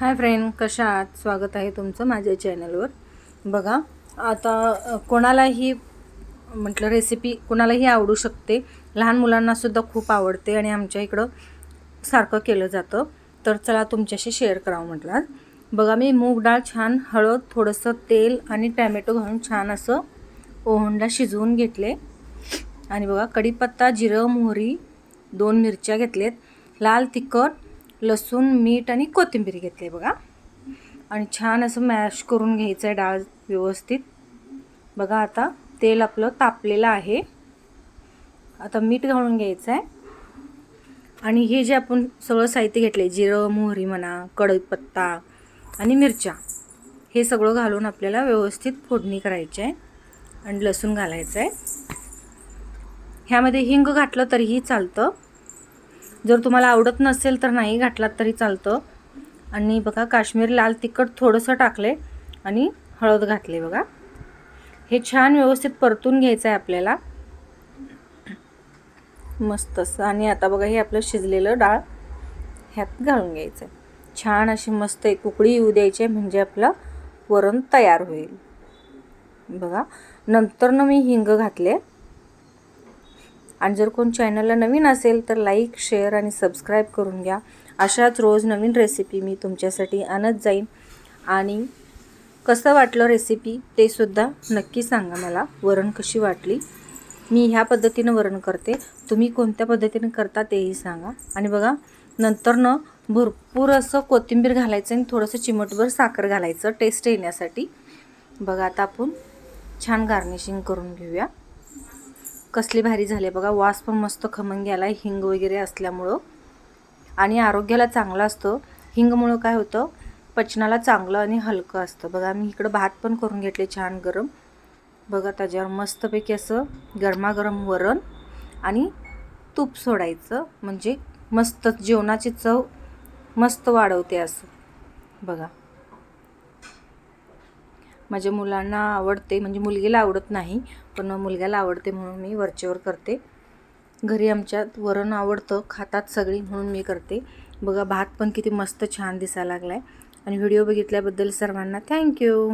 Hi friend कशा आहात? स्वागत आहे तुमचं माझ्या चॅनलवर. बघा आता कोणालाही म्हटलं रेसिपी कोणालाही आवडू शकते. लहान मुलांनासुद्धा खूप आवडते आणि आमच्या इकडं सारखं केलं जातं. तर चला तुमच्याशी शेअर करावं म्हटलं. बघा मी मूग डाळ छान हळद थोडंसं तेल आणि टॅमॅटो घालून छान असं ओहंडा शिजवून घेतले. आणि बघा कढीपत्ता जिरं मोहरी दोन मिरच्या घेतलेत. लाल तिखट लसूण मीठ आणि कोथिंबीर घेतली बघा. आणि छान असं मॅश करून घ्यायचं आहे डाळ व्यवस्थित. बघा आता तेल आपलं तापलेलं आहे. आता मीठ घालून घ्यायचं आहे आणि हे जे आपण सगळं साहित्य घेतले जिरं मोहरी म्हणा कढीपत्ता आणि मिरच्या हे सगळं घालून आपल्याला व्यवस्थित फोडणी करायची आहे आणि लसूण घालायचं आहे ह्यामध्ये हिंग घातलं तरीही चालतं. जर तुम्हाला आवडत नसेल तर नाही घातलात तरी चालतं. आणि बघा काश्मीरी लाल तिखट थोडंसं टाकले आणि हळद घातले बघा. हे छान व्यवस्थित परतून घ्यायचं आहे आपल्याला. मस्त असं. आणि आता बघा हे आपलं शिजलेलं डाळ ह्यात घालून घ्यायचं आहे छान अशी मस्त एक उकळी येऊ द्यायची आहे म्हणजे आपलं वरण तयार होईल. बघा नंतरनं मी हिंग घातले. आणि जर कोण चॅनलला नवीन असेल तर लाईक शेअर आणि सबस्क्राईब करून घ्या. अशाच रोज नवीन रेसिपी मी तुमच्यासाठी आणत जाईन. आणि कसं वाटलं रेसिपी ते सुद्धा नक्की सांगा मला. वरण कशी वाटली? मी ह्या पद्धतीनं वरण करते. तुम्ही कोणत्या पद्धतीने करता तेही सांगा. आणि बघा नंतरनं भरपूर असं कोथिंबीर घालायचं आणि थोडंसं चिमटभर साखर घालायचं. टेस्ट येण्यासाठी. बघा आता आपण छान गार्निशिंग करून घेऊया. कसली भारी झाले. बघा वास पण मस्त खमंग आला हिंग वगैरे असल्यामुळं. आणि आरोग्याला चांगलं असतं. हिंगमुळं काय होतं पचनाला चांगलं आणि हलकं असतं. बघा मी इकडं भात पण करून घेतले छान गरम. बघा त्याच्यावर मस्तपैकी असं गरमागरम वरण आणि तूप सोडायचं. म्हणजे मस्त जेवणाची चव मस्त वाढवते असं. बघा. माझ्या मुलांना आवडते म्हणजे मुलगीला आवडत नाही पण मुलग्याला आवडते म्हणून मी वरचेवर करते. घरी आमच्यात वरण आवडतं खातात सगळी म्हणून मी करते. बघा भात पण किती मस्त छान दिसायला लागला आहे आणि व्हिडिओ बघितल्याबद्दल सर्वांना थँक्यू.